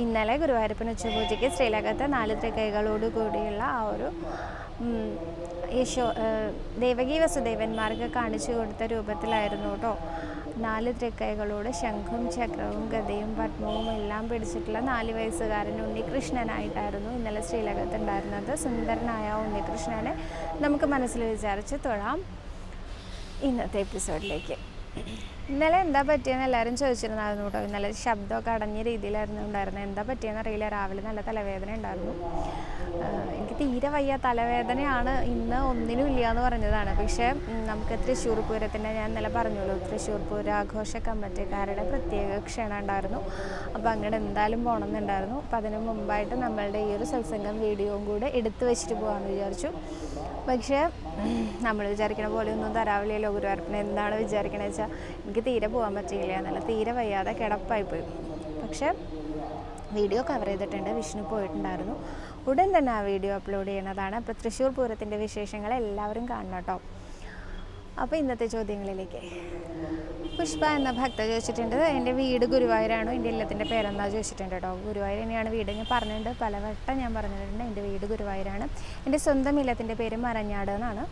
ഇന്നലെ ഗുരുവായൂരപ്പൻ ഉച്ചപൂജയ്ക്ക് ശ്രീലകത്ത് നാല് ത്രികൈകളോട് കൂടിയുള്ള ആ ഒരു യശോ ദേവകി വസുദേവന്മാർക്ക് കാണിച്ചു കൊടുത്ത രൂപത്തിലായിരുന്നു കേട്ടോ നാല് തൃക്കൈകളോട് ശംഖും ചക്രവും ഗതയും പത്മവും എല്ലാം പിടിച്ചിട്ടുള്ള നാല് വയസ്സുകാരൻ ഉണ്ണികൃഷ്ണനായിട്ടായിരുന്നു ഇന്നലെ ശ്രീലകത്ത് ഉണ്ടായിരുന്നത് സുന്ദരനായ ഉണ്ണികൃഷ്ണനെ നമുക്ക് മനസ്സിൽ വിചാരിച്ച് തൊഴാം ഇന്നത്തെ എപ്പിസോഡിലേക്ക്. ഇന്നലെ എന്താ പറ്റിയെന്ന് എല്ലാവരും ചോദിച്ചിരുന്നായിരുന്നു കേട്ടോ. ഇന്നലെ ശബ്ദമൊക്കെ അടഞ്ഞ രീതിയിലായിരുന്നു ഉണ്ടായിരുന്നത് എന്താ പറ്റിയെന്ന് അറിയില്ല. രാവിലെ നല്ല തലവേദന ഉണ്ടായിരുന്നു. എനിക്ക് തീരെ വയ്യ. തലവേദനയാണ്. ഇന്ന് ഒന്നിനും ഇല്ല എന്ന് പറഞ്ഞതാണ്. പക്ഷേ നമുക്ക് തൃശ്ശൂർ പൂരത്തിന്റെ ഞാൻ ഇന്നലെ പറഞ്ഞല്ലോ. തൃശ്ശൂർ പൂരാഘോഷ കമ്മിറ്റിക്കാരുടെ പ്രത്യേക ക്ഷണം ഉണ്ടായിരുന്നു. അപ്പോൾ അങ്ങോട്ട് എന്തായാലും പോകണമെന്നുണ്ടായിരുന്നു. അപ്പോൾ അതിന് മുമ്പായിട്ട് നമ്മളുടെ ഈ ഒരു സത്സംഗം വീഡിയോയും കൂടെ എടുത്തു വെച്ചിട്ട് പോകാമെന്ന് വിചാരിച്ചു. പക്ഷേ നമ്മൾ വിചാരിക്കണ പോലെ ഒന്നും തരാവില്ലല്ലോ ഗുരുവായൂരപ്പനെ എന്താണ് വിചാരിക്കണത് വെച്ചാൽ എനിക്ക് തീരെ പോകാൻ പറ്റിയില്ല. എന്നല്ല തീരെ വയ്യാതെ കിടപ്പായിപ്പോയി പക്ഷേ വീഡിയോ കവർ ചെയ്തിട്ടുണ്ട്. വിഷ്ണു പോയിട്ടുണ്ടായിരുന്നു. ഉടൻ തന്നെ ആ വീഡിയോ അപ്ലോഡ് ചെയ്യുന്നതാണ് അപ്പോൾ തൃശ്ശൂർ പൂരത്തിന്റെ വിശേഷങ്ങൾ എല്ലാവരും കാണണം കേട്ടോ. അപ്പോൾ ഇന്നത്തെ ചോദ്യങ്ങളിലേക്ക്. പുഷ്പ എന്ന ഭക്ത ചോദിച്ചിട്ടുണ്ട്. എന്റെ വീട് ഗുരുവായൂരാണോ. എന്റെ ഇല്ലത്തിന്റെ പേരെന്താ ചോദിച്ചിട്ടുണ്ട് കേട്ടോ. ഗുരുവായൂർ തന്നെയാണ് വീട്. ഞാൻ പറഞ്ഞിട്ടുണ്ട്. പലവട്ടം ഞാൻ പറഞ്ഞിട്ടുണ്ട് എന്റെ വീട് ഗുരുവായൂരാണ്. എന്റെ സ്വന്തം ഇല്ലത്തിന്റെ പേര് മരഞ്ഞാട് എന്നാണ്.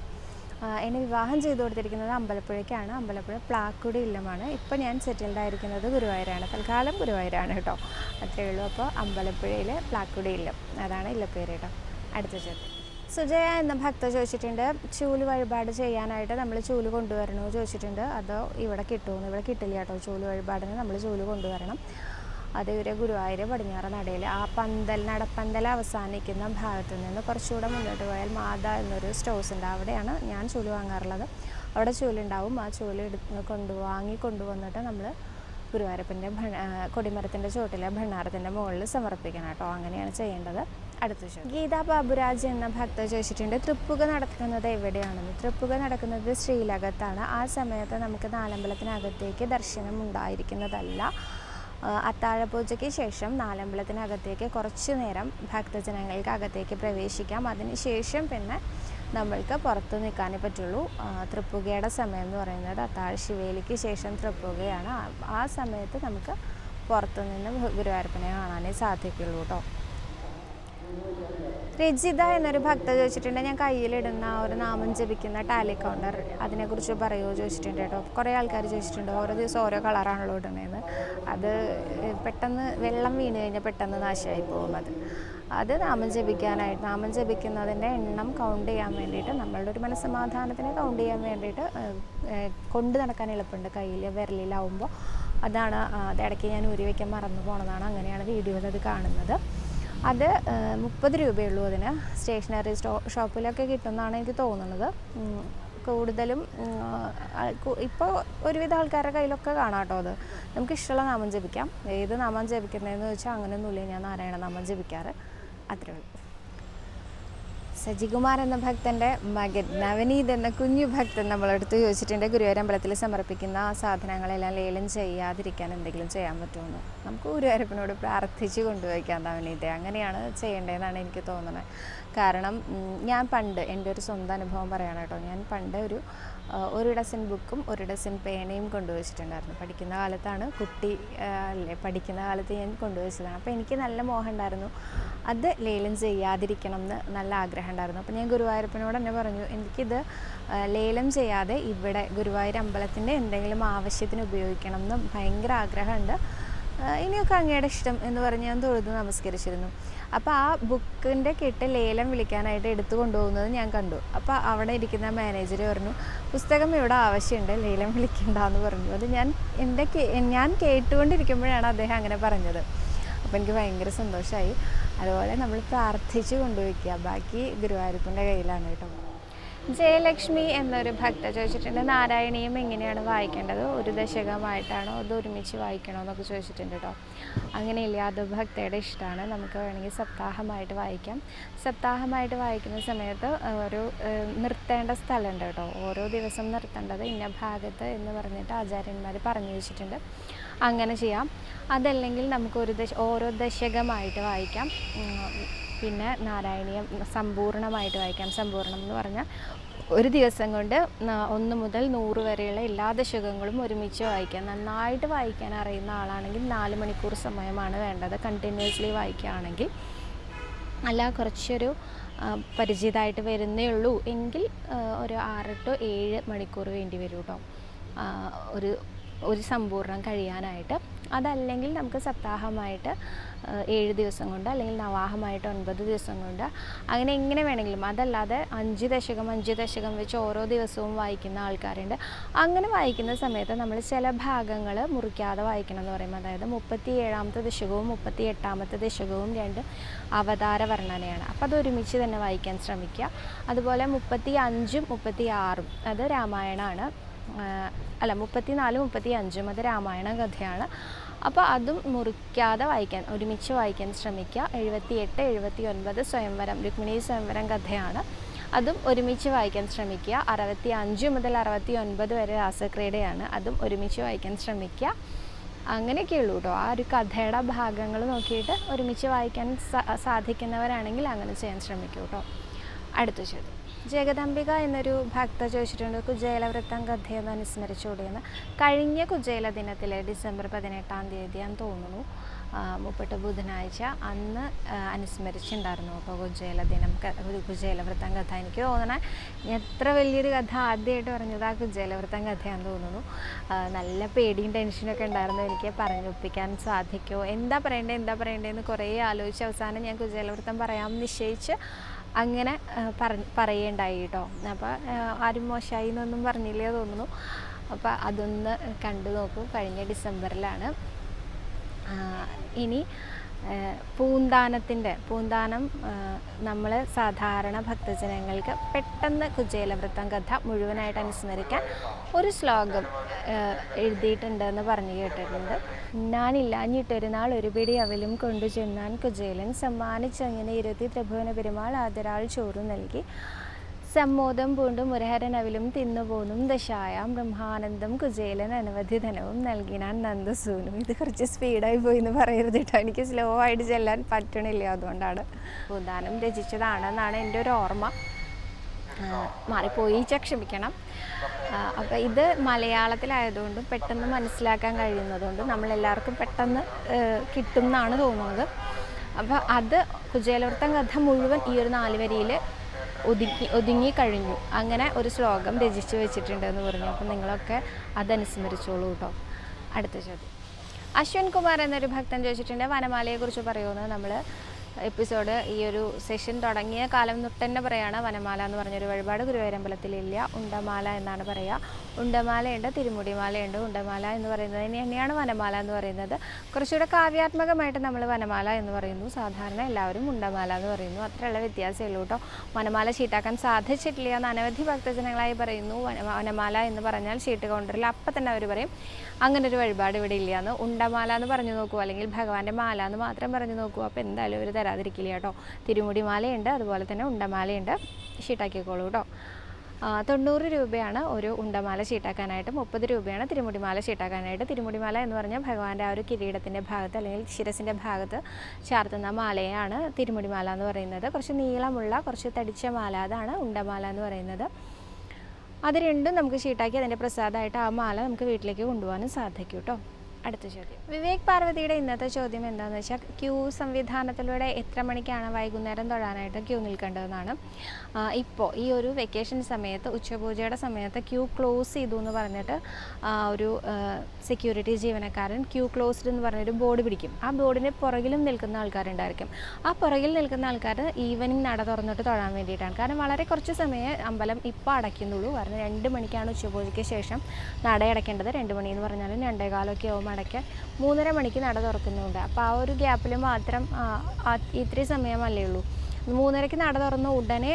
എന്നെ വിവാഹം ചെയ്തു കൊടുത്തിരിക്കുന്നത് അമ്പലപ്പുഴയ്ക്കാണ്. അമ്പലപ്പുഴ പ്ലാക്കുടി ഇല്ലമാണ്. ഇപ്പോൾ ഞാൻ സെറ്റിൽഡ് ആയിരിക്കുന്നത് ഗുരുവായൂരാണ്. തൽക്കാലം ഗുരുവായൂരാണ് കേട്ടോ. അത്രയേ ഉള്ളൂ. അപ്പോൾ അമ്പലപ്പുഴയിൽ പ്ലാക്കുടി ഇല്ലം. അതാണ് ഇല്ലപ്പേര് കേട്ടോ. അടുത്ത ചോദ്യം. സുജയ എന്ന ഭക്ത ചോദിച്ചിട്ടുണ്ട് ചൂൽ വഴിപാട് ചെയ്യാനായിട്ട് നമ്മൾ ചൂൽ കൊണ്ടുവരണോ? ചോദിച്ചിട്ടുണ്ട്. അതോ ഇവിടെ കിട്ടുമെന്ന് ഇവിടെ കിട്ടില്ല കേട്ടോ. ചൂൽ വഴിപാടിന് നമ്മൾ ചൂൽ കൊണ്ടുവരണം. അത് ഇവരെ ഗുരുവായൂർ പടിഞ്ഞാറ് നടയിൽ ആ പന്തൽ നടപ്പന്തൽ അവസാനിക്കുന്ന ഭാഗത്ത് നിന്ന് കുറച്ചുകൂടെ മുന്നോട്ട് പോയാൽ മാത എന്നൊരു സ്റ്റോഴ്സ് ഉണ്ട്. അവിടെയാണ് ഞാൻ ചൂൽ വാങ്ങാറുള്ളത്. അവിടെ ചൂലുണ്ടാവും. ആ ചൂൽ എടു കൊണ്ടു വാങ്ങി കൊണ്ടുവന്നിട്ട് നമ്മൾ ഗുരുവായൂരപ്പന്റെ ഭ കൊടിമരത്തിന്റെ ചുവട്ടിലെ ഭണ്ണാരത്തിന്റെ മുകളിൽ സമർപ്പിക്കണം കേട്ടോ. അങ്ങനെയാണ് ചെയ്യേണ്ടത്. അടുത്ത ചോദ്യം ഗീതാ ബാബുരാജ് എന്ന ഭക്ത ചോദിച്ചിട്ടുണ്ട് തൃപ്പുക നടക്കുന്നത് എവിടെയാണെന്ന്. തൃപ്പുക നടക്കുന്നത് ശ്രീലകത്താണ്. ആ സമയത്ത് നമുക്ക് നാലമ്പലത്തിനകത്തേക്ക് ദർശനം ഉണ്ടായിരിക്കുന്നതല്ല അത്താഴപൂജയ്ക്ക് ശേഷം നാലമ്പലത്തിനകത്തേക്ക് കുറച്ചു നേരം ഭക്തജനങ്ങൾക്ക് അകത്തേക്ക് പ്രവേശിക്കാം അതിനുശേഷം പിന്നെ നമ്മൾക്ക് പുറത്ത് നിൽക്കാനേ പറ്റുള്ളൂ. തൃപ്പുകയുടെ സമയം എന്ന് പറയുന്നത് അത്താഴ ശിവേലിക്ക് ശേഷം തൃപ്പുകയാണ്. ആ- സമയത്ത് നമുക്ക് പുറത്തു നിന്ന് ഗു- ഗുരുവായൂരപ്പനെ കാണാനേ സാധിക്കുള്ളൂ കേട്ടോ രജിത എന്നൊരു ഭക്ത ചോദിച്ചിട്ടുണ്ട് ഞാൻ കയ്യിലിടുന്ന ഒരു നാമം ജപിക്കുന്ന ടാലി കൗണ്ടർ അതിനെക്കുറിച്ച് പറയുമോ ചോദിച്ചിട്ടുണ്ട് കേട്ടോ. കുറേ ആൾക്കാർ ചോദിച്ചിട്ടുണ്ട് ഓരോ ദിവസം ഓരോ കളറാണല്ലോ ഇടുന്നത് അത് പെട്ടെന്ന് വെള്ളം വീണ് കഴിഞ്ഞാൽ പെട്ടെന്ന് നാശമായി പോകും അത്. അത് നാമം ജപിക്കാനായിട്ട് നാമം ജപിക്കുന്നതിന്റെ എണ്ണം കൗണ്ട് ചെയ്യാൻ വേണ്ടിയിട്ട് നമ്മളുടെ ഒരു മനസ്സമാധാനത്തിനെ കൗണ്ട് ചെയ്യാൻ വേണ്ടിയിട്ട് കൊണ്ട് നടക്കാൻ എളുപ്പമുണ്ട്. കയ്യിൽ വിരലിലാവുമ്പോൾ അതാണ് അത് ഇടയ്ക്ക് ഞാൻ ഊരി വയ്ക്കാൻ മറന്നു പോണതാണ്. അങ്ങനെയാണ് വീഡിയോയിൽ അത് കാണുന്നത്. അത് മുപ്പത് രൂപയുള്ളൂ അതിന്. സ്റ്റേഷനറി സ്റ്റോ ഷോപ്പിലൊക്കെ കിട്ടുമെന്നാണ് എനിക്ക് തോന്നുന്നത്. കൂടുതലും ഇപ്പോൾ ഒരുവിധ ആൾക്കാരുടെ കയ്യിലൊക്കെ കാണാം കേട്ടോ അത്. നമുക്ക് ഇഷ്ടമുള്ള നാമം ജപിക്കാം. ഏത് നാമം ജപിക്കുന്നതെന്ന് വെച്ചാൽ അങ്ങനെയൊന്നുമില്ല ഞാൻ നാരായണ നാമം ജപിക്കാറ്. അത്രേ ഉള്ളൂ. സജികുമാർ എന്ന ഭക്തന്റെ മകൻ നവനീത് എന്ന കുഞ്ഞു ഭക്തൻ നമ്മളടുത്ത് ചോദിച്ചിട്ടുണ്ട്. ഗുരുവായൂർ അമ്പലത്തിൽ സമർപ്പിക്കുന്ന സാധനങ്ങളെല്ലാം ലേലം ചെയ്യാതിരിക്കാൻ എന്തെങ്കിലും ചെയ്യാൻ പറ്റുമെന്ന് നമുക്ക് ഗുരുവായൂരപ്പനോട് പ്രാർത്ഥിച്ചു കൊണ്ടുപോയിക്കാം നവനീതെ. അങ്ങനെയാണ് ചെയ്യേണ്ടതെന്നാണ് എനിക്ക് തോന്നുന്നത്. കാരണം ഞാൻ പണ്ട് എന്റെ ഒരു സ്വന്തം അനുഭവം പറയണം കേട്ടോ. ഞാൻ പണ്ട് ഒരു ഒരു ഡസൻ ബുക്കും ഒരു ഡസൻ പേനയും കൊണ്ടുവച്ചിട്ടുണ്ടായിരുന്നു. പഠിക്കുന്ന കാലത്താണ് കുട്ടി അല്ലേ പഠിക്കുന്ന കാലത്ത് ഞാൻ കൊണ്ടുവച്ചതാണ്. അപ്പോൾ എനിക്ക് നല്ല മോഹം ഉണ്ടായിരുന്നു. അത് ലേലം ചെയ്യാതിരിക്കണം എന്ന് നല്ല ആഗ്രഹം ഉണ്ടായിരുന്നു. അപ്പോൾ ഞാൻ ഗുരുവായൂരപ്പനോട് തന്നെ പറഞ്ഞു എനിക്കിത് ലേലം ചെയ്യാതെ ഇവിടെ ഗുരുവായൂർ അമ്പലത്തിന്റെ എന്തെങ്കിലും ആവശ്യത്തിന് ഉപയോഗിക്കണം എന്ന് ഭയങ്കര ആഗ്രഹമുണ്ട്. ഇനിയൊക്കെ അങ്ങയുടെ ഇഷ്ടം എന്ന് പറഞ്ഞ് ഞാൻ തൊഴുത് നമസ്കരിച്ചിരുന്നു. അപ്പോൾ ആ ബുക്കിന്റെ കെട്ട് ലേലം വിളിക്കാനായിട്ട് എടുത്തു കൊണ്ടുപോകുന്നത് ഞാൻ കണ്ടു. അപ്പോൾ അവിടെ ഇരിക്കുന്ന മാനേജർ പറഞ്ഞു പുസ്തകം ഇവിടെ ആവശ്യമുണ്ട് ലേലം വിളിക്കണ്ടെന്ന് പറഞ്ഞു. അത് ഞാൻ എന്റെ ഞാൻ കേട്ടുകൊണ്ടിരിക്കുമ്പോഴാണ് അദ്ദേഹം അങ്ങനെ പറഞ്ഞത്. അപ്പോൾ എനിക്ക് ഭയങ്കര സന്തോഷമായി അതുപോലെ നമ്മൾ പ്രാർത്ഥിച്ച് കൊണ്ടുപോയിക്കുക ബാക്കി ഗുരുവായൂരപ്പന്റെ കയ്യിലാണ് കേട്ടോ. ജയലക്ഷ്മി എന്നൊരു ഭക്ത ചോദിച്ചിട്ടുണ്ട്. നാരായണീയം എങ്ങനെയാണ് വായിക്കേണ്ടത്? ഒരു ദശകമായിട്ടാണോ അത് ഒരുമിച്ച് വായിക്കണോ എന്നൊക്കെ ചോദിച്ചിട്ടുണ്ട് കേട്ടോ. അങ്ങനെയില്ല? അത് ഭക്തയുടെ ഇഷ്ടമാണ്. നമുക്ക് വേണമെങ്കിൽ സപ്താഹമായിട്ട് വായിക്കാം. സപ്താഹമായിട്ട് വായിക്കുന്ന സമയത്ത് ഒരു നിർത്തേണ്ട സ്ഥലമുണ്ട് കേട്ടോ. ഓരോ ദിവസം നിർത്തേണ്ടത് ഇന്ന ഭാഗത്ത് എന്ന് പറഞ്ഞിട്ട് ആചാര്യന്മാർ പറഞ്ഞു വെച്ചിട്ടുണ്ട്. അങ്ങനെ ചെയ്യാം. അതല്ലെങ്കിൽ നമുക്ക് ഒരു ദശ ഓരോ ദശകമായിട്ട് വായിക്കാം. പിന്നെ നാരായണീയം സമ്പൂർണമായിട്ട് വായിക്കാം. സമ്പൂർണം എന്ന് പറഞ്ഞാൽ ഒരു ദിവസം കൊണ്ട് ഒന്ന് മുതൽ നൂറ് വരെയുള്ള എല്ലാ ദശകങ്ങളും ഒരുമിച്ച് വായിക്കാം. നന്നായിട്ട് വായിക്കാൻ അറിയുന്ന ആളാണെങ്കിൽ നാല് മണിക്കൂർ സമയമാണ് വേണ്ടത്. കണ്ടിന്യൂസ്ലി വായിക്കുകയാണെങ്കിൽ അല്ല കുറച്ചൊരു പരിചിതമായിട്ട് വരുന്നേ ഉള്ളൂ. എങ്കിൽ ഒരു ആറ് ടു ഏഴ് മണിക്കൂർ വേണ്ടി വരും കേട്ടോ ഒരു ഒരു സമ്പൂർണം കഴിയാനായിട്ട്. അതല്ലെങ്കിൽ നമുക്ക് സപ്താഹമായിട്ട് ഏഴ് ദിവസം കൊണ്ട് അല്ലെങ്കിൽ നവാഹമായിട്ട് ഒൻപത് ദിവസം കൊണ്ട് അങ്ങനെ എങ്ങനെ വേണമെങ്കിലും അതല്ലാതെ അഞ്ച് ദശകം അഞ്ച് ദശകം വെച്ച് ഓരോ ദിവസവും വായിക്കുന്ന ആൾക്കാരുണ്ട്. അങ്ങനെ വായിക്കുന്ന സമയത്ത് നമ്മൾ ചില ഭാഗങ്ങൾ മുറിക്കാതെ വായിക്കണം എന്ന് പറയുമ്പോൾ അതായത് മുപ്പത്തി ഏഴാമത്തെ ദശകവും മുപ്പത്തി എട്ടാമത്തെ ദശകവും രണ്ട് അവതാര വർണനയാണ്. അപ്പോൾ അതൊരുമിച്ച് തന്നെ വായിക്കാൻ ശ്രമിക്കുക. അതുപോലെ മുപ്പത്തി അഞ്ചും മുപ്പത്തി ആറും അത് രാമായണമാണ് അല്ല മുപ്പത്തി നാല് മുപ്പത്തി അഞ്ചും അത് രാമായണ കഥയാണ്. അപ്പോൾ അതും മുറിക്കാതെ വായിക്കാൻ ഒരുമിച്ച് വായിക്കാൻ ശ്രമിക്കുക. എഴുപത്തി എട്ട് എഴുപത്തി ഒൻപത് സ്വയംവരം രുക്മിണി സ്വയംവരം കഥയാണ്. അതും ഒരുമിച്ച് വായിക്കാൻ ശ്രമിക്കുക. അറുപത്തി അഞ്ച് മുതൽ അറുപത്തി ഒൻപത് വരെ രാസക്രീഡയാണ്. അതും ഒരുമിച്ച് വായിക്കാൻ ശ്രമിക്കുക. അങ്ങനെയൊക്കെ ഉള്ളൂ കേട്ടോ. ആ ഒരു കഥയുടെ ഭാഗങ്ങൾ നോക്കിയിട്ട് ഒരുമിച്ച് വായിക്കാൻ സാധിക്കുന്നവരാണെങ്കിൽ അങ്ങനെ ചെയ്യാൻ ശ്രമിക്കൂ കേട്ടോ. അടുത്ത ചോദ്യം. ജഗദംബിക എന്നൊരു ഭക്ത ചോദിച്ചിട്ടുണ്ട് കുജേലവൃത്തം കഥയെന്ന് അനുസ്മരിച്ചുകൂടിയെന്ന് കഴിഞ്ഞ കുജേല ദിനത്തിലെ ഡിസംബർ പതിനെട്ടാം തീയതിയാന്ന് തോന്നുന്നു. മുപ്പട്ട് ബുധനാഴ്ച അന്ന് അനുസ്മരിച്ചിട്ടുണ്ടായിരുന്നു അപ്പോൾ കുജേല ദിനം കുജേലവൃത്തം കഥ എനിക്ക് തോന്നണേ എത്ര വലിയൊരു കഥ ആദ്യമായിട്ട് പറഞ്ഞത് ആ കുജേലവൃത്തം കഥയാന്ന് തോന്നുന്നു. നല്ല പേടിയും ടെൻഷനൊക്കെ ഉണ്ടായിരുന്നു. എനിക്ക് പറഞ്ഞൊപ്പിക്കാൻ സാധിക്കുമോ? എന്താ പറയണ്ടേ എന്താ പറയണ്ടേന്ന് കുറേ ആലോചിച്ച് അവസാനം ഞാൻ കുജേലവൃത്തം പറയാമെന്ന് നിശ്ചയിച്ച് അങ്ങനെ പറഞ്ഞ് പറയേണ്ടായി കേട്ടോ അപ്പോൾ ആരും മോശമായി എന്നൊന്നും പറഞ്ഞില്ലേ തോന്നുന്നു. അപ്പോൾ അതൊന്ന് കണ്ടു നോക്കൂ. കഴിഞ്ഞ ഡിസംബറിലാണ്. ഇനി പൂന്താനത്തിന്റെ പൂന്താനം നമ്മൾ സാധാരണ ഭക്തജനങ്ങൾക്ക് പെട്ടെന്ന് കുചേലവൃത്തം കഥ മുഴുവനായിട്ട് അനുസ്മരിക്കാൻ ഒരു ശ്ലോകം എഴുതിയിട്ടുണ്ട് എഴുതിയിട്ടുണ്ടെന്ന് പറഞ്ഞു കേട്ടിട്ടുണ്ട്. ഞാനില്ലാഞ്ഞിട്ടൊരു നാൾ ഒരു പിടി അവലും കൊണ്ടു ചെന്നാൻ കുചേലൻ സമ്മാനിച്ചങ്ങനെ ഇരുത്തി ത്രിഭുവന പെരുമാൾ ആദരാൾ ചോറ് നൽകി. സമ്മോദം പൂണ്ടും മുരഹരനവിലും തിന്നുപോന്നും ദശായാം ബ്രഹ്മാനന്ദം കുചേലൻ അനവധി ധനവും നൽകിനാൻ നന്ദസൂനും. ഇത് കുറച്ച് സ്പീഡായി പോയി എന്ന് പറയരുത് കേട്ടോ. എനിക്ക് സ്ലോ ആയിട്ട് ചെല്ലാൻ പറ്റണില്ല അതുകൊണ്ടാണ്. ഭൂദാനം രചിച്ചതാണെന്നാണ് എന്റെ ഒരു ഓർമ്മ. മാറിപ്പോയി. ക്ഷമിക്കണം. അപ്പോൾ ഇത് മലയാളത്തിലായതുകൊണ്ടും പെട്ടെന്ന് മനസ്സിലാക്കാൻ കഴിയുന്നതുകൊണ്ടും നമ്മളെല്ലാവർക്കും പെട്ടെന്ന് കിട്ടും എന്നാണ് തോന്നുന്നത്. അപ്പോൾ അത് കുചേലവൃത്തം കഥ മുഴുവൻ ഈ ഒരു നാല് വരിയിൽ ഒതുങ്ങി ഒതുങ്ങി കഴിഞ്ഞു. അങ്ങനെ ഒരു ശ്ലോകം രചിച്ചു വെച്ചിട്ടുണ്ട് എന്ന് പറഞ്ഞു. അപ്പം നിങ്ങളൊക്കെ അതനുസ്മരിച്ചോളൂ കേട്ടോ അടുത്ത ചോദ്യം. അശ്വിൻ കുമാർ എന്നൊരു ഭക്തൻ ചോദിച്ചിട്ടുണ്ട് വനമാലയെക്കുറിച്ച് പറയുമെന്ന് നമ്മൾ എപ്പിസോഡ് ഈ ഒരു സെഷൻ തുടങ്ങിയ കാലം തൊട്ട് തന്നെ പറയുകയാണ് വനമാല എന്ന് പറഞ്ഞൊരു വഴിപാട് ഗുരുവായൂരമ്പലത്തിലില്ല ഉണ്ടമാല എന്നാണ് പറയുക ഉണ്ടമാലയുണ്ട് തിരുമുടിമാലയുണ്ട്. ഉണ്ടമാല എന്ന് പറയുന്നത് തന്നെയാണ് വനമാല എന്ന് പറയുന്നത്. കുറച്ചുകൂടെ കാവ്യാത്മകമായിട്ട് നമ്മൾ വനമാല എന്ന് പറയുന്നു. സാധാരണ എല്ലാവരും ഉണ്ടമാല എന്ന് പറയുന്നു. അത്രയുള്ള വ്യത്യാസമേ ഉള്ളൂ കേട്ടോ. വനമാല ചീട്ടാക്കാൻ സാധിച്ചിട്ടില്ല എന്ന് അനവധി ഭക്തജനങ്ങളായി പറയുന്നു. വന- വനമാല എന്ന് പറഞ്ഞാൽ ചീട്ട് കൗണ്ടറിൽ അപ്പം തന്നെ അവർ പറയും. അങ്ങനെ ഒരു വഴിപാട് ഇവിടെ ഇല്ല എന്ന് ഉണ്ടമാല എന്ന് പറഞ്ഞു നോക്കൂ അല്ലെങ്കിൽ ഭഗവാന്റെ മാല എന്ന് മാത്രം പറഞ്ഞു നോക്കൂ. അപ്പോൾ എന്തായാലും ഇവർ തരാതിരിക്കില്ല കേട്ടോ. തിരുമുടി മാലയുണ്ട് അതുപോലെ തന്നെ ഉണ്ടമാലയുണ്ട്. ഷീട്ടാക്കിക്കോളൂ കേട്ടോ. തൊണ്ണൂറ് രൂപയാണ് ഒരു ഉണ്ടമാല ചീട്ടാക്കാനായിട്ട് മുപ്പത് രൂപയാണ് തിരുമുടിമാല ചീട്ടാക്കാനായിട്ട് തിരുമുടിമാല എന്ന് പറഞ്ഞാൽ ഭഗവാന്റെ ആ ഒരു കിരീടത്തിന്റെ ഭാഗത്ത് അല്ലെങ്കിൽ ശിരസിന്റെ ഭാഗത്ത് ചാർത്തുന്ന മാലയാണ് തിരുമുടിമാല എന്ന് പറയുന്നത്. കുറച്ച് നീളമുള്ള കുറച്ച് തടിച്ച മാല അതാണ് ഉണ്ടമാല എന്ന് പറയുന്നത്. അത് രണ്ടും നമുക്ക് ഷീട്ടാക്കി അതിന്റെ പ്രസാദമായിട്ട് ആ മാല നമുക്ക് വീട്ടിലേക്ക് കൊണ്ടുപോകാനും സാധിക്കും കേട്ടോ. അടുത്ത ചോദ്യം. വിവേക് പാർവതിയുടെ ഇന്നത്തെ ചോദ്യം എന്താണെന്ന് വെച്ചാൽ ക്യൂ സംവിധാനത്തിലൂടെ എത്ര മണിക്കാണ് വൈകുന്നേരം തൊഴാനായിട്ട് ക്യൂ നിൽക്കേണ്ടതെന്നാണ്. ഇപ്പോൾ ഈ ഒരു വെക്കേഷൻ സമയത്ത് ഉച്ചപൂജയുടെ സമയത്ത് ക്യൂ ക്ലോസ് ചെയ്തു എന്ന് പറഞ്ഞിട്ട് ഒരു സെക്യൂരിറ്റി ജീവനക്കാരൻ ക്യൂ ക്ലോസ്ഡ് എന്ന് പറഞ്ഞൊരു ബോർഡ് പിടിക്കും. ആ ബോർഡിന് പുറകിലും നിൽക്കുന്ന ആൾക്കാരുണ്ടായിരിക്കും. ആ പുറകിൽ നിൽക്കുന്ന ആൾക്കാർ ഈവനിങ് നട തുറന്നിട്ട് തൊഴാൻ വേണ്ടിയിട്ടാണ്. കാരണം വളരെ കുറച്ച് സമയം അമ്പലം ഇപ്പോൾ അടയ്ക്കുന്നുള്ളൂ. കാരണം രണ്ട് മണിക്കാണ് ഉച്ചപൂജയ്ക്ക് ശേഷം നട അടയ്ക്കേണ്ടത് രണ്ട് മണി എന്ന് പറഞ്ഞാലും രണ്ടേ കാലമൊക്കെ ആവും അടയ്ക്കാൻ മൂന്നര മണിക്ക് നട തുറക്കുന്നുണ്ട്. അപ്പോൾ ആ ഒരു ഗ്യാപ്പിൽ മാത്രം ഇത്രയും സമയമല്ലേ ഉള്ളൂ. മൂന്നരയ്ക്ക് നട തുറന്ന ഉടനെ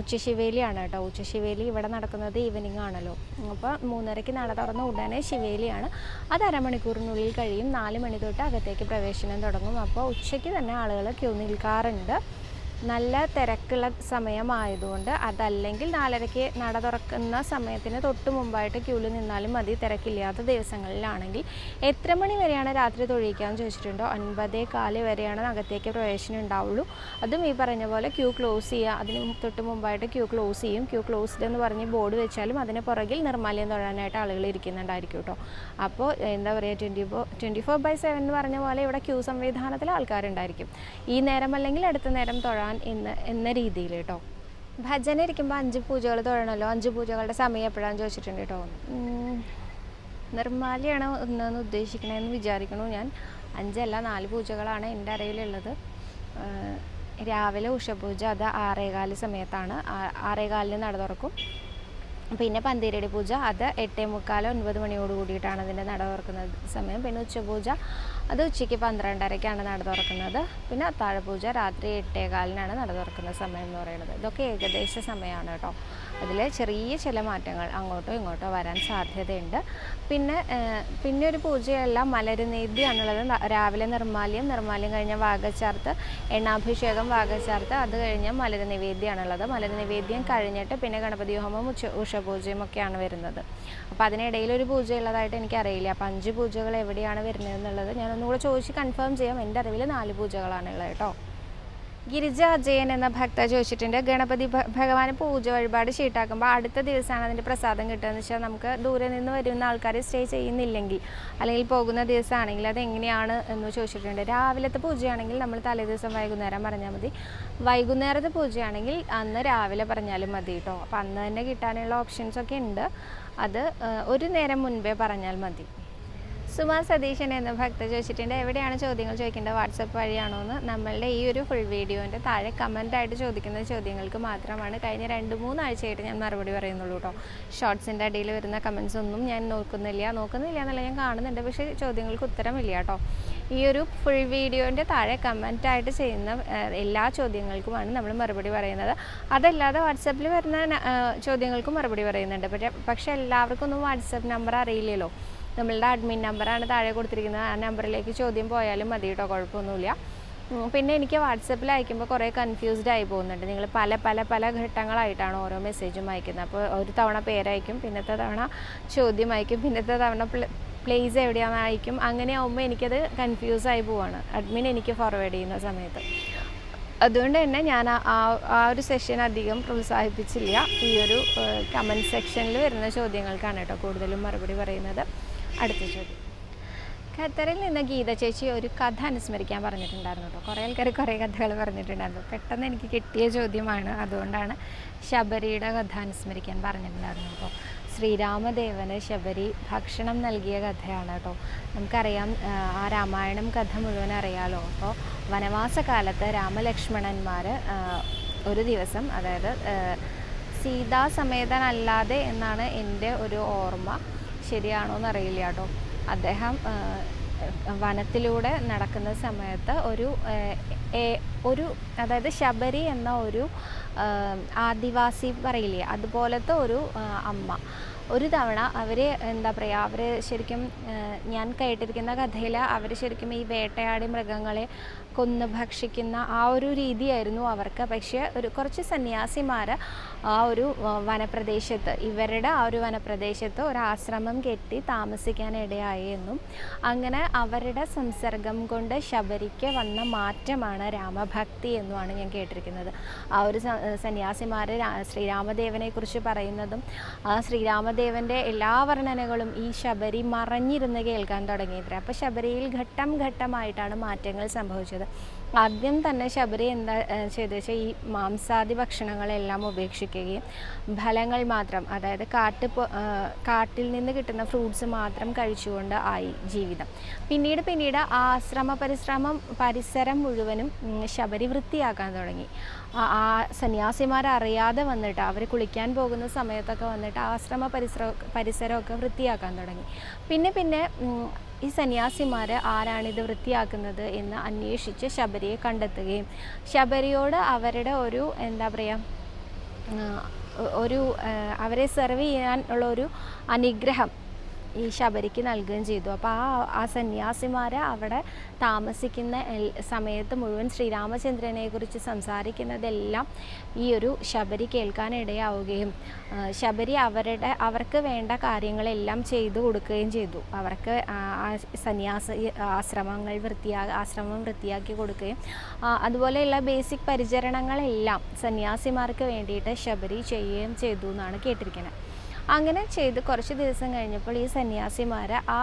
ഉച്ചശിവേലിയാണ് കേട്ടോ. ഉച്ചശിവേലി ഇവിടെ നടക്കുന്നത് ഈവനിങ് ആണല്ലോ. അപ്പോൾ മൂന്നരയ്ക്ക് നട തുറന്ന ഉടനെ ശിവേലിയാണ്. അത് അരമണിക്കൂറിനുള്ളിൽ കഴിയും. നാല് മണി തൊട്ട് അകത്തേക്ക് പ്രവേശനം തുടങ്ങും. അപ്പോൾ ഉച്ചയ്ക്ക് തന്നെ ആളുകൾ ക്യൂ നിൽക്കാറുണ്ട്. നല്ല തിരക്കുള്ള സമയമായതുകൊണ്ട് അതല്ലെങ്കിൽ നാലരയ്ക്ക് നട തുറക്കുന്ന സമയത്തിന് തൊട്ട് മുമ്പായിട്ട് ക്യൂവിൽ നിന്നാലും മതി. തിരക്കില്ലാത്ത ദിവസങ്ങളിലാണെങ്കിൽ എത്ര മണി വരെയാണ് രാത്രി തൊഴിയിക്കാന്ന് ചോദിച്ചിട്ടുണ്ടോ? ഒൻപതേ കാൽ വരെയാണ് അകത്തേക്ക് പ്രവേശനം ഉണ്ടാവുള്ളൂ. അതും ഈ പറഞ്ഞ പോലെ ക്യൂ ക്ലോസ് ചെയ്യുക. അതിന് തൊട്ട് മുമ്പായിട്ട് ക്യൂ ക്ലോസ് ചെയ്യും. ക്യൂ ക്ലോസ്ഡ് എന്ന് പറഞ്ഞ് ബോർഡ് വെച്ചാലും അതിന് പുറകിൽ നിർമ്മാല്യം തൊഴാനായിട്ട് ആളുകൾ ഇരിക്കുന്നുണ്ടായിരിക്കും കേട്ടോ. അപ്പോൾ എന്താ പറയുക twenty four twenty four by seven എന്ന് പറഞ്ഞ പോലെ ഇവിടെ ക്യൂ സംവിധാനത്തിൽ ആൾക്കാരുണ്ടായിരിക്കും. ഈ നേരം അല്ലെങ്കിൽ അടുത്ത നേരം തൊഴാൻ എന്ന് എന്ന രീതിയിൽ കേട്ടോ ഭജന ഇരിക്കുമ്പോൾ അഞ്ച് പൂജകൾ തൊഴണമല്ലോ അഞ്ച് പൂജകളുടെ സമയം എപ്പോഴാണെന്ന് ചോദിച്ചിട്ടുണ്ട് കേട്ടോ നിർമാലിയാണ് ഒന്നെന്ന് ഉദ്ദേശിക്കണമെന്ന് വിചാരിക്കണു ഞാൻ. അഞ്ചല്ല നാല് പൂജകളാണ് എന്റെ അറിവിലുള്ളത് ഏഹ്, രാവിലെ ഉഷപൂജ അത് ആറേകാൽ സമയത്താണ്. ആറേകാലിന് നട തുറക്കും. പിന്നെ പന്തീരടി പൂജ അത് എട്ടേ മുക്കാൽ ഒൻപത് മണിയോട് കൂടിയിട്ടാണ് അതിന്റെ നട തുറക്കുന്ന സമയം. പിന്നെ ഉച്ചപൂജ അത് ഉച്ചയ്ക്ക് പന്ത്രണ്ടരയ്ക്കാണ് നട തുറക്കുന്നത്. പിന്നെ അത്താഴപൂജ രാത്രി എട്ടേകാലിനാണ് നട തുറക്കുന്ന സമയം എന്ന് പറയുന്നത്. ഇതൊക്കെ ഏകദേശ സമയമാണ് കേട്ടോ. അതിൽ ചെറിയ ചില മാറ്റങ്ങൾ അങ്ങോട്ടോ ഇങ്ങോട്ടോ വരാൻ സാധ്യതയുണ്ട്. പിന്നെ പിന്നെ ഒരു പൂജയല്ല മലരുനീതിയാണുള്ളത്. രാവിലെ നിർമ്മാല്യം നിർമ്മാല്യം കഴിഞ്ഞ വാഗച്ചാർത്ത് എണ്ണാഭിഷേകം വാഗച്ചാർത്ത് അത് കഴിഞ്ഞ് മലരുനിവേദ്യമാണുള്ളത് മലരുനിവേദ്യം മലര് നിവേദ്യം കഴിഞ്ഞിട്ട് പിന്നെ ഗണപതി ഹോമം ഉച്ച ഉഷപൂജയും ഒക്കെയാണ് വരുന്നത്. അപ്പോൾ അതിനിടയിൽ ഒരു പൂജ ഉള്ളതായിട്ട് എനിക്കറിയില്ല. അപ്പോൾ അഞ്ച് പൂജകൾ എവിടെയാണ് വരുന്നത് എന്നുള്ളത് ഞാൻ ഒന്നുകൂടെ ചോദിച്ച് കൺഫേം ചെയ്യാം. എന്റെ അറിവിൽ നാല് പൂജകളാണ് ഉള്ളത് കേട്ടോ. ഗിരിജ അജയൻ എന്ന ഭക്ത ചോദിച്ചിട്ടുണ്ട്. ഗണപതി ഭഗവാന് പൂജ വഴിപാട് ഷീട്ടാക്കുമ്പോൾ അടുത്ത ദിവസമാണ് അതിന്റെ പ്രസാദം കിട്ടുകയെന്ന് വെച്ചാൽ നമുക്ക് ദൂരെ നിന്ന് വരുന്ന ആൾക്കാർ സ്റ്റേ ചെയ്യുന്നില്ലെങ്കിൽ അല്ലെങ്കിൽ പോകുന്ന ദിവസമാണെങ്കിൽ അത് എങ്ങനെയാണ് എന്ന് ചോദിച്ചിട്ടുണ്ട്. രാവിലത്തെ പൂജയാണെങ്കിൽ നമ്മൾ തലേദിവസം വൈകുന്നേരം പറഞ്ഞാൽ മതി. വൈകുന്നേരത്തെ പൂജയാണെങ്കിൽ അന്ന് രാവിലെ പറഞ്ഞാലും മതി കേട്ടോ. അപ്പോൾ അന്ന് തന്നെ കിട്ടാനുള്ള ഓപ്ഷൻസ് ഒക്കെ ഉണ്ട്. അത് ഒരു നേരം മുൻപേ പറഞ്ഞാൽ മതി. സുമാ സതീശൻ എന്ന ഭക്ത ചോദിച്ചിട്ടുണ്ട്. എവിടെയാണ് ചോദ്യങ്ങൾ ചോദിക്കേണ്ടത്? വാട്സപ്പ് വഴിയാണോ എന്ന് നമ്മളുടെ ഈ ഒരു ഫുൾ വീഡിയോന്റെ താഴെ കമന്റായിട്ട് ചോദിക്കുന്ന ചോദ്യങ്ങൾക്ക് മാത്രമാണ് കഴിഞ്ഞ രണ്ട് മൂന്നാഴ്ചയായിട്ട് ഞാൻ മറുപടി പറയുന്നുള്ളൂ കേട്ടോ. ഷോർട്സിന്റെ അടിയിൽ വരുന്ന കമൻസ് ഒന്നും ഞാൻ നോക്കുന്നില്ല. നോക്കുന്നില്ല എന്നല്ല ഞാൻ കാണുന്നുണ്ട് പക്ഷേ ചോദ്യങ്ങൾക്ക് ഉത്തരമില്ല കേട്ടോ. ഈ ഒരു ഫുൾ വീഡിയോന്റെ താഴെ കമന്റായിട്ട് ചെയ്യുന്ന എല്ലാ ചോദ്യങ്ങൾക്കുമാണ് നമ്മൾ മറുപടി പറയുന്നത്. അതല്ലാതെ വാട്സപ്പിൽ വരുന്ന ചോദ്യങ്ങൾക്കും മറുപടി പറയുന്നുണ്ട്. പക്ഷേ എല്ലാവർക്കും ഒന്നും വാട്സപ്പ് നമ്പർ അറിയില്ലല്ലോ. നമ്മളുടെ അഡ്മിൻ നമ്പറാണ് താഴെ കൊടുത്തിരിക്കുന്നത്. ആ നമ്പറിലേക്ക് ചോദ്യം പോയാലും മതി കേട്ടോ കുഴപ്പമൊന്നുമില്ല. പിന്നെ എനിക്ക് വാട്സപ്പിൽ അയക്കുമ്പോൾ കുറേ കൺഫ്യൂസ്ഡ് ആയി പോകുന്നുണ്ട്. നിങ്ങൾ പല പല പല ഘട്ടങ്ങളായിട്ടാണ് ഓരോ മെസ്സേജും അയക്കുന്നത്. അപ്പോൾ ഒരു തവണ പേരയക്കും പിന്നത്തെ തവണ ചോദ്യം അയക്കും പിന്നത്തെ തവണ പ്ലേസ് എവിടെയാണെന്ന് അയക്കും. അങ്ങനെ ആകുമ്പോൾ എനിക്കത് കൺഫ്യൂസ് ആയി പോവാണ്. അഡ്മിൻ എനിക്ക് ഫോർവേഡ് ചെയ്യുന്ന സമയത്ത്. അതുകൊണ്ട് തന്നെ ഞാൻ ആ- ആ ഒരു സെഷൻ അധികം പ്രോത്സാഹിപ്പിച്ചില്ല. ഈ ഒരു കമന്റ് സെക്ഷനിൽ വരുന്ന ചോദ്യങ്ങൾക്കാണ് കേട്ടോ കൂടുതലും മറുപടി പറയുന്നത്. അടുത്ത ചോദ്യം. ഖത്തറിൽ നിന്ന് ഗീത ചേച്ചി ഒരു കഥ അനുസ്മരിക്കാൻ പറഞ്ഞിട്ടുണ്ടായിരുന്നു കേട്ടോ. കുറേ ആൾക്കാർ കുറേ കഥകൾ പറഞ്ഞിട്ടുണ്ടായിരുന്നു. പെട്ടെന്ന് എനിക്ക് കിട്ടിയ ചോദ്യമാണ്. അതുകൊണ്ടാണ് ശബരിയുടെ കഥ അനുസ്മരിക്കാൻ പറഞ്ഞിട്ടുണ്ടായിരുന്നു അപ്പോൾ ശ്രീരാമദേവന് ശബരി ഭക്ഷണം നൽകിയ കഥയാണ് കേട്ടോ. നമുക്കറിയാം ആ, രാമായണം കഥ മുഴുവൻ അറിയാലോ. അപ്പോൾ വനവാസകാലത്ത് രാമലക്ഷ്മണന്മാർ ഒരു ദിവസം അതായത് സീതാസമേതനല്ലാതെ എന്നാണ് എന്റെ ഒരു ഓർമ്മ. ശരിയാണോ എന്നറിയില്ല കേട്ടോ അദ്ദേഹം വനത്തിലൂടെ നടക്കുന്ന സമയത്ത് ഒരു ഒരു അതായത് ശബരി എന്ന ഒരു ആദിവാസി പറയില്ലേ അതുപോലത്തെ ഒരു അമ്മ. ഒരു തവണ അവർ എന്താ പറയുക അവർ ശരിക്കും ഞാൻ കേട്ടിരിക്കുന്ന കഥയിൽ അവർ ശരിക്കും ഈ വേട്ടയാടി മൃഗങ്ങളെ കൊന്ന് ഭക്ഷിക്കുന്ന ആ ഒരു രീതിയായിരുന്നു അവർക്ക്. പക്ഷേ ഒരു കുറച്ച് സന്യാസിമാർ ആ ഒരു വനപ്രദേശത്ത് ഇവരുടെ ആ ഒരു വനപ്രദേശത്ത് ഒരു ആശ്രമം കെട്ടി താമസിക്കാൻ ഇടയായി എന്നും അങ്ങനെ അവരുടെ സംസർഗം കൊണ്ട് ശബരിക്ക് വന്ന മാറ്റമാണ് രാമഭക്തി എന്നുമാണ് ഞാൻ കേട്ടിരിക്കുന്നത്. ആ ഒരു സന്യാസിമാർ ശ്രീരാമദേവനെ കുറിച്ച് പറയുന്നതും ആ ശ്രീരാമദേവന്റെ എല്ലാ വർണനകളും ഈ ശബരി മറഞ്ഞിരുന്ന് കേൾക്കാൻ തുടങ്ങിയത്ര അപ്പോൾ ശബരിയിൽ ഘട്ടം ഘട്ടമായിട്ടാണ് മാറ്റങ്ങൾ സംഭവിച്ചത്. ആദ്യം തന്നെ ശബരി എന്താ ചെയ്ത് വെച്ചാൽ ഈ മാംസാദി ഭക്ഷണങ്ങളെല്ലാം ഉപേക്ഷിക്കുകയും ഫലങ്ങൾ മാത്രം അതായത് കാട്ട് കാട്ടിൽ നിന്ന് കിട്ടുന്ന ഫ്രൂട്ട്സ് മാത്രം കഴിച്ചുകൊണ്ട് ആയി ജീവിതം. പിന്നീട് പിന്നീട് ആശ്രമ പരിശ്രമം പരിസരം മുഴുവനും ശബരി വൃത്തിയാക്കാൻ തുടങ്ങി. ആ- സന്യാസിമാർ അറിയാതെ വന്നിട്ട് അവർ കുളിക്കാൻ പോകുന്ന സമയത്തൊക്കെ വന്നിട്ട് ആശ്രമ പരിസര പരിസരമൊക്കെ വൃത്തിയാക്കാൻ തുടങ്ങി. പിന്നെ പിന്നെ ഈ സന്യാസിമാർ ആരാണിത് വൃത്തിയാക്കുന്നത് എന്ന് അന്വേഷിച്ച് ശബരിയെ കണ്ടെത്തുകയും ശബരിയോട് അവരുടെ ഒരു എന്താ പറയുക ഒരു അവരെ സെർവ് ചെയ്യാൻ ഉള്ള ഒരു അനുഗ്രഹം ഈ ശബരിക്ക് നൽകുകയും ചെയ്തു. അപ്പോൾ ആ ആ സന്യാസിമാർ അവിടെ താമസിക്കുന്ന സമയത്ത് മുഴുവൻ ശ്രീരാമചന്ദ്രനെ കുറിച്ച് സംസാരിക്കുന്നതെല്ലാം ഈ ഒരു ശബരി കേൾക്കാനിടയാവുകയും ശബരി അവരുടെ അവർക്ക് വേണ്ട കാര്യങ്ങളെല്ലാം ചെയ്തു കൊടുക്കുകയും ചെയ്തു. അവർക്ക് സന്യാസ ആശ്രമങ്ങൾ വൃത്തിയാ ആശ്രമം വൃത്തിയാക്കി കൊടുക്കുകയും അതുപോലെയുള്ള ബേസിക് പരിചരണങ്ങളെല്ലാം സന്യാസിമാർക്ക് വേണ്ടിയിട്ട് ശബരി ചെയ്യുകയും ചെയ്തു എന്നാണ് കേട്ടിരിക്കുന്നത് അങ്ങനെ ചെയ്ത് കുറച്ച് ദിവസം കഴിഞ്ഞപ്പോൾ ഈ സന്യാസിമാർ ആ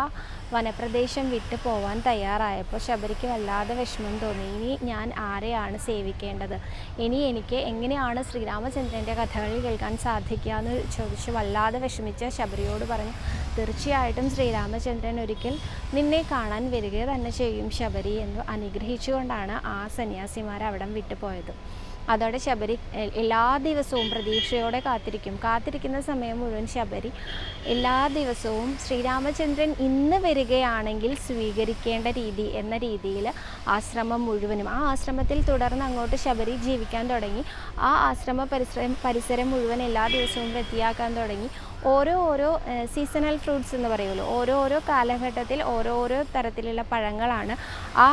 വനപ്രദേശം വിട്ട് പോവാൻ തയ്യാറായപ്പോൾ ശബരിക്ക് വല്ലാതെ വിഷമം തോന്നി. ഇനി ഞാൻ ആരെയാണ് സേവിക്കേണ്ടത്? ഇനി എനിക്ക് എങ്ങനെയാണ് ശ്രീരാമചന്ദ്രന്റെ കഥകളിൽ കേൾക്കാൻ സാധിക്കുക എന്ന് ചോദിച്ച് വല്ലാതെ വിഷമിച്ച ശബരിയോട് പറഞ്ഞു തീർച്ചയായിട്ടും ശ്രീരാമചന്ദ്രൻ ഒരിക്കൽ നിന്നെ കാണാൻ വരിക തന്നെ ചെയ്യും ശബരി എന്ന് അനുഗ്രഹിച്ചുകൊണ്ടാണ് ആ സന്യാസിമാർ അവിടം വിട്ടു പോയത്. അതോടെ ശബരി എല്ലാ ദിവസവും പ്രതീക്ഷയോടെ കാത്തിരിക്കും. കാത്തിരിക്കുന്ന സമയം മുഴുവൻ ശബരി എല്ലാ ദിവസവും ശ്രീരാമചന്ദ്രൻ ഇന്ന് വരികയാണെങ്കിൽ സ്വീകരിക്കേണ്ട രീതി എന്ന രീതിയിൽ ആശ്രമം മുഴുവനും ആ ആശ്രമത്തിൽ തുടർന്ന് അങ്ങോട്ട് ശബരി ജീവിക്കാൻ തുടങ്ങി. ആ ആശ്രമ പരിസരം പരിസരം മുഴുവൻ എല്ലാ ദിവസവും വൃത്തിയാക്കാൻ തുടങ്ങി. ഓരോ ഓരോ സീസണൽ ഫ്രൂട്ട്സ് എന്ന് പറയുമല്ലോ ഓരോ ഓരോ കാലഘട്ടത്തിൽ ഓരോ ഓരോ തരത്തിലുള്ള പഴങ്ങളാണ് ആ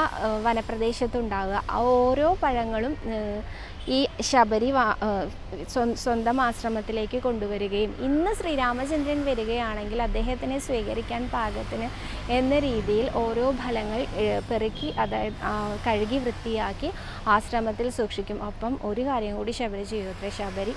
വനപ്രദേശത്തുണ്ടാകുക ആ ഓരോ പഴങ്ങളും ഈ ശബരി സ്വന്തം ആശ്രമത്തിലേക്ക് കൊണ്ടുവരികയും ഇന്ന് ശ്രീരാമചന്ദ്രൻ വരികയാണെങ്കിൽ അദ്ദേഹത്തിനെ സ്വീകരിക്കാൻ പാകത്തിന് എന്ന രീതിയിൽ ഓരോ ഫലങ്ങൾ പെറുക്കി അതായത് കഴുകി വൃത്തിയാക്കി ആശ്രമത്തിൽ സൂക്ഷിക്കും. ഒപ്പം ഒരു കാര്യം കൂടി ശബരി ചെയ്തു ശബരി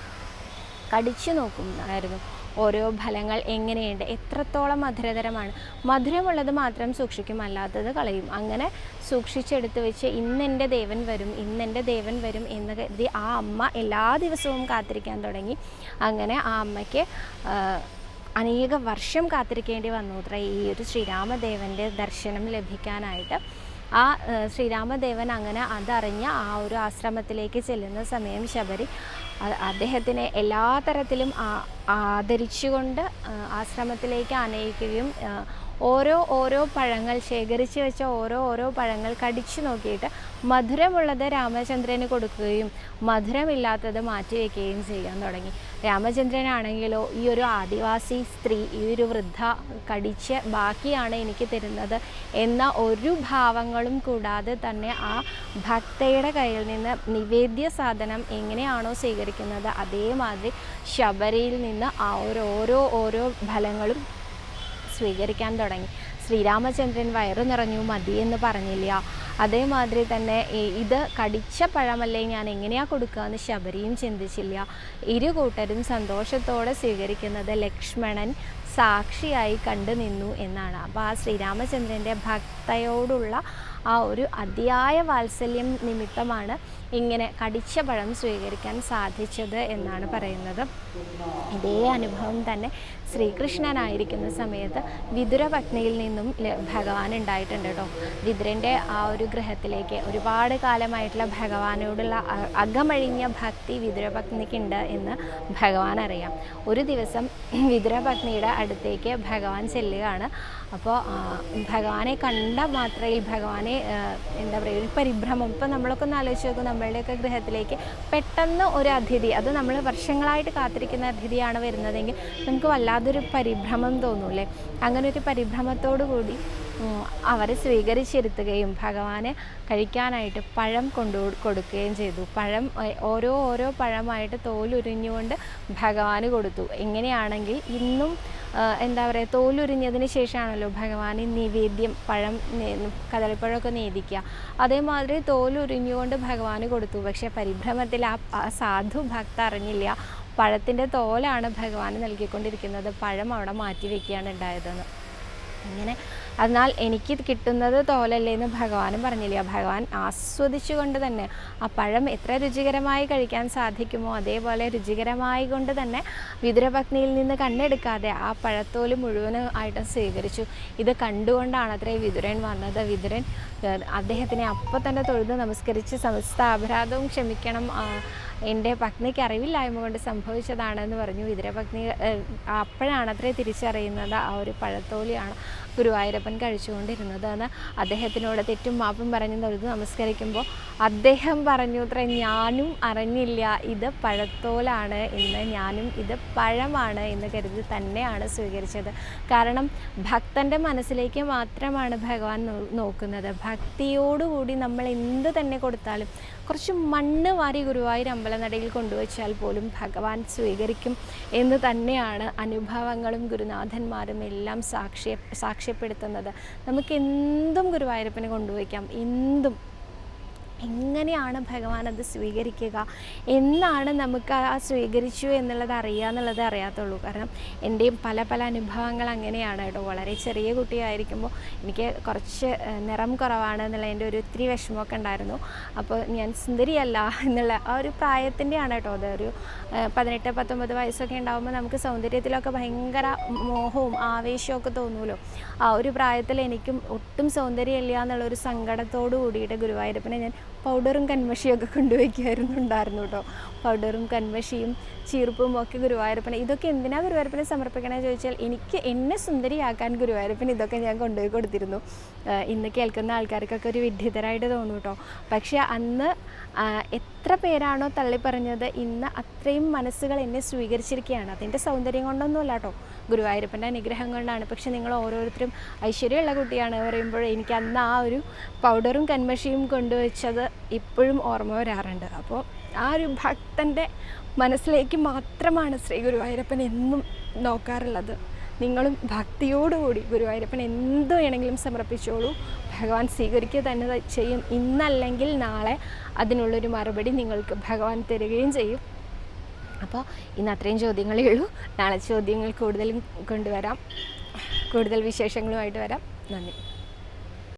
കടിച്ചു നോക്കുമായിരുന്നു ഓരോ ഫലങ്ങൾ എങ്ങനെയുണ്ട്? എത്രത്തോളം മധുരതരമാണ്? മധുരമുള്ളത് മാത്രം സൂക്ഷിക്കും അല്ലാത്തത് കളയും. അങ്ങനെ സൂക്ഷിച്ചെടുത്ത് വെച്ച് ഇന്നെന്റെ ദേവൻ വരും ഇന്നെന്റെ ദേവൻ വരും എന്ന് കരുതി ആ അമ്മ എല്ലാ ദിവസവും കാത്തിരിക്കാൻ തുടങ്ങി. അങ്ങനെ ആ അമ്മയ്ക്ക് അനേക വർഷം കാത്തിരിക്കേണ്ടി വന്നു. അത്ര ഈ ഒരു ശ്രീരാമദേവന്റെ ദർശനം ലഭിക്കാനായിട്ട്. ആ ശ്രീരാമദേവൻ അങ്ങനെ അതറിഞ്ഞ് ആ ഒരു ആശ്രമത്തിലേക്ക് ചെല്ലുന്ന സമയം ശബരി അദ്ദേഹത്തിനെ എല്ലാ തരത്തിലും ആദരിച്ചുകൊണ്ട് ആശ്രമത്തിലേക്ക് ആനയിക്കുകയും ആ, ഓരോ ഓരോ പഴങ്ങൾ ശേഖരിച്ച് വെച്ച ഓരോ ഓരോ പഴങ്ങൾ കടിച്ചു നോക്കിയിട്ട് മധുരമുള്ളത് രാമചന്ദ്രന് കൊടുക്കുകയും മധുരമില്ലാത്തത് മാറ്റി വയ്ക്കുകയും ചെയ്യാൻ തുടങ്ങി. രാമചന്ദ്രനാണെങ്കിലോ ഈ ഒരു ആദിവാസി സ്ത്രീ ഈ ഒരു വൃദ്ധ കടിച്ച് ബാക്കിയാണ് എനിക്ക് തരുന്നത് എന്ന ഒരു ഭാവങ്ങളും കൂടാതെ തന്നെ ആ ഭക്തയുടെ കയ്യിൽ നിന്ന് നിവേദ്യ സാധനം എങ്ങനെയാണോ സ്വീകരിക്കുന്നത് അതേമാതിരി ശബരിയിൽ നിന്ന് ആ ഒരു ഓരോ ഓരോ ഫലങ്ങളും സ്വീകരിക്കാൻ തുടങ്ങി. ശ്രീരാമചന്ദ്രൻ വയറു നിറഞ്ഞു മതി എന്ന് പറഞ്ഞില്ല. അതേമാതിരി തന്നെ ഇത് കടിച്ച പഴമല്ലേ ഞാൻ എങ്ങനെയാണ് കൊടുക്കുക എന്ന് ശബരിയും ചിന്തിച്ചില്ല. ഇരു കൂട്ടരും സന്തോഷത്തോടെ സ്വീകരിക്കുന്നത് ലക്ഷ്മണൻ സാക്ഷിയായി കണ്ടു നിന്നു എന്നാണ്. അപ്പോൾ ആ ശ്രീരാമചന്ദ്രന്റെ ഭക്തയോടുള്ള ആ ഒരു അതിയായ വാത്സല്യം നിമിത്തമാണ് ഇങ്ങനെ കടിച്ച പഴം സ്വീകരിക്കാൻ സാധിച്ചത് എന്നാണ് പറയുന്നത്. ഇതേ അനുഭവം തന്നെ ശ്രീകൃഷ്ണനായിരിക്കുന്ന സമയത്ത് വിതുരപത്നിയിൽ നിന്നും ഭഗവാൻ ഉണ്ടായിട്ടുണ്ട് കേട്ടോ വിതുരന്റെ ആ ഒരു ഗ്രഹത്തിലേക്ക് ഒരുപാട് കാലമായിട്ടുള്ള ഭഗവാനോടുള്ള അകമഴിഞ്ഞ ഭക്തി വിതുരപത്നിക്കുണ്ട് എന്ന് ഭഗവാൻ അറിയാം. ഒരു ദിവസം വിതുരപത്നിയുടെ അടുത്തേക്ക് ഭഗവാൻ ചെല്ലുകയാണ്. അപ്പോൾ ഭഗവാനെ കണ്ട മാത്രയിൽ ഭഗവാനെ എന്താ പറയുക ഒരു പരിഭ്രമം. ഇപ്പം നമ്മളൊക്കെ ഒന്ന് ആലോചിച്ച് നോക്കും നമ്മളുടെയൊക്കെ ഗൃഹത്തിലേക്ക് പെട്ടെന്ന് ഒരു അതിഥി അത് നമ്മൾ വർഷങ്ങളായിട്ട് കാത്തിരിക്കുന്ന അതിഥിയാണ് വരുന്നതെങ്കിൽ നമുക്ക് വല്ലാതൊരു പരിഭ്രമം തോന്നൂലേ അങ്ങനെ ഒരു പരിഭ്രമത്തോടു കൂടി അവരെ സ്വീകരിച്ചിരുത്തുകയും ഭഗവാനെ കഴിക്കാനായിട്ട് പഴം കൊണ്ടു കൊടുക്കുകയും ചെയ്തു. പഴം ഓരോ ഓരോ പഴമായിട്ട് തോലുരിഞ്ഞുകൊണ്ട് ഭഗവാന് കൊടുത്തു. എങ്ങനെയാണെങ്കിൽ ഇന്നും എന്താ പറയുക തോലുരിഞ്ഞതിന് ശേഷമാണല്ലോ ഭഗവാന് നിവേദ്യം പഴം കദളിപ്പഴമൊക്കെ നേദിക്കുക. അതേമാതിരി തോലുരിഞ്ഞുകൊണ്ട് ഭഗവാന് കൊടുത്തു. പക്ഷേ പരിഭ്രമത്തിൽ ആ സാധു ഭക്ത അറിഞ്ഞില്ല പഴത്തിന്റെ തോലാണ് ഭഗവാൻ നൽകിക്കൊണ്ടിരിക്കുന്നത്. പഴം അവിടെ മാറ്റി വയ്ക്കുകയാണ് ഉണ്ടായതെന്ന്. ഇങ്ങനെ എന്നാൽ എനിക്ക് കിട്ടുന്നത് തോലല്ലേ എന്ന് ഭഗവാനും പറഞ്ഞില്ല. ഭഗവാൻ ആസ്വദിച്ചുകൊണ്ട് തന്നെ ആ പഴം എത്ര രുചികരമായി കഴിക്കാൻ സാധിക്കുമോ അതേപോലെ രുചികരമായി കൊണ്ട് തന്നെ വിതുരപത്നിയിൽ നിന്ന് കണ്ണെടുക്കാതെ ആ പഴത്തോൽ മുഴുവനും ആയിട്ട് സ്വീകരിച്ചു ഇത് കണ്ടുകൊണ്ടാണ് അത്രേ വിതുരൻ വന്നത്. വിതുരൻ അദ്ദേഹത്തിനെ അപ്പം തന്നെ തൊഴുത് നമസ്കരിച്ച് സമസ്ത അപരാധവും ക്ഷമിക്കണം എന്റെ പത്നിക്ക് അറിവില്ലായ്മ കൊണ്ട് സംഭവിച്ചതാണെന്ന് പറഞ്ഞു. വിതുരപത്നി ഏഹ്, അപ്പോഴാണ് അത്രേ തിരിച്ചറിയുന്നത്. ആ ഒരു പഴത്തോലിയാണ് ഗുരുവായൂരപ്പൻ കഴിച്ചുകൊണ്ടിരുന്നത് എന്ന് അദ്ദേഹത്തിനോട് തെറ്റും മാപ്പും പറഞ്ഞു തൊഴുത് നമസ്കരിക്കുമ്പോൾ അദ്ദേഹം പറഞ്ഞു അത്ര ഞാനും അറിഞ്ഞില്ല. ഇത് പഴത്തോലാണ് എന്ന് ഞാനും ഇത് പഴമാണ് എന്ന് കരുതി തന്നെയാണ് സ്വീകരിച്ചത്. കാരണം ഭക്തന്റെ മനസ്സിലേക്ക് മാത്രമാണ് ഭഗവാൻ നോക്കുന്നത്. ഭക്തിയോടുകൂടി നമ്മൾ എന്ത് തന്നെ കൊടുത്താലും കുറച്ച് മണ്ണ് വാരി ഗുരുവായൂർ അമ്പലനടയിൽ കൊണ്ടുവച്ചാൽ പോലും ഭഗവാൻ സ്വീകരിക്കും എന്ന് തന്നെയാണ് അനുഭവങ്ങളും ഗുരുനാഥന്മാരും എല്ലാം സാക്ഷ്യ സാക്ഷ്യപ്പെടുത്തുന്നത്. നമുക്ക് എന്തും ഗുരുവായൂരപ്പന് കൊണ്ടുവയ്ക്കാം എന്തും. എങ്ങനെയാണ് ഭഗവാൻ അത് സ്വീകരിക്കുക? എന്നാണ് നമുക്ക് ആ സ്വീകരിച്ചു എന്നുള്ളത് അറിയുക എന്നുള്ളത് അറിയാത്തുള്ളൂ. കാരണം എന്റെയും പല പല അനുഭവങ്ങൾ അങ്ങനെയാണ് കേട്ടോ. വളരെ ചെറിയ കുട്ടിയായിരിക്കുമ്പോൾ എനിക്ക് കുറച്ച് നിറം കുറവാണ് എന്നുള്ള എന്റെ ഒരു ഒത്തിരി വിഷമമൊക്കെ ഉണ്ടായിരുന്നു. അപ്പോൾ ഞാൻ സുന്ദരിയല്ല എന്നുള്ള ആ ഒരു പ്രായത്തിന്റെയാണ് കേട്ടോ അത്. ഒരു പതിനെട്ട് പത്തൊമ്പത് വയസ്സൊക്കെ ഉണ്ടാകുമ്പോൾ നമുക്ക് സൗന്ദര്യത്തിലൊക്കെ ഭയങ്കര മോഹവും ആവേശവും തോന്നുമല്ലോ ആ ഒരു പ്രായത്തിൽ എനിക്കും ഒട്ടും സൗന്ദര്യമില്ല എന്നുള്ളൊരു സങ്കടത്തോടു കൂടിയിട്ട് ഗുരുവായൂരപ്പനെ ഞാൻ പൗഡറും കൺമഷിയൊക്കെ കൊണ്ടുവയ്ക്കുമായിരുന്നു ഉണ്ടായിരുന്നു കേട്ടോ. പൗഡറും കൺമഷിയും ചീർപ്പും ഒക്കെ ഗുരുവായൂരപ്പനെ. ഇതൊക്കെ എന്തിനാ ഗുരുവായൂരപ്പനെ സമർപ്പിക്കണമെന്ന് ചോദിച്ചാൽ എനിക്ക് എന്നെ സുന്ദരിയാക്കാൻ ഗുരുവായൂരപ്പൻ ഇതൊക്കെ ഞാൻ കൊണ്ടുപോയി കൊടുത്തിരുന്നു. ഇന്ന് കേൾക്കുന്ന ആൾക്കാർക്കൊക്കെ ഒരു വിഡ്ഢിതരായിട്ട് തോന്നും കേട്ടോ. പക്ഷേ അന്ന് എത്ര പേരാണോ തള്ളിപ്പറഞ്ഞത് ഇന്ന് അത്രയും മനസ്സുകൾ എന്നെ സ്വീകരിച്ചിരിക്കുകയാണ്. അതിന്റെ സൗന്ദര്യം കൊണ്ടൊന്നുമല്ല കേട്ടോ. ഗുരുവായൂരപ്പന്റെ അനുഗ്രഹം കൊണ്ടാണ് പക്ഷെ നിങ്ങൾ ഓരോരുത്തരും ഐശ്വര്യമുള്ള കുട്ടിയാണ് പറയുമ്പോൾ എനിക്ക് അന്ന് ആ ഒരു പൗഡറും കന്മഷിയും കൊണ്ടുവച്ചത് ഇപ്പോഴും ഓർമ്മ വരാറുണ്ട്. അപ്പോൾ ആ ഒരു ഭക്തന്റെ മനസ്സിലേക്ക് മാത്രമാണ് ശ്രീ ഗുരുവായൂരപ്പൻ എന്നും നോക്കാറുള്ളത്. നിങ്ങളും ഭക്തിയോടുകൂടി ഗുരുവായൂരപ്പൻ എന്ത് വേണമെങ്കിലും സമർപ്പിച്ചോളൂ. ഭഗവാൻ സ്വീകരിക്കുക തന്നെ ചെയ്യും. ഇന്നല്ലെങ്കിൽ നാളെ അതിനുള്ളൊരു മറുപടി നിങ്ങൾക്ക് ഭഗവാൻ തരികയും ചെയ്യും. അപ്പോൾ ഇന്ന് അത്രയും ചോദ്യങ്ങളേ ഉള്ളൂ. നാളെ ചോദ്യങ്ങൾ കൂടുതലും കൊണ്ടുവരാം. കൂടുതൽ വിശേഷങ്ങളുമായിട്ട് വരാം. നന്ദി.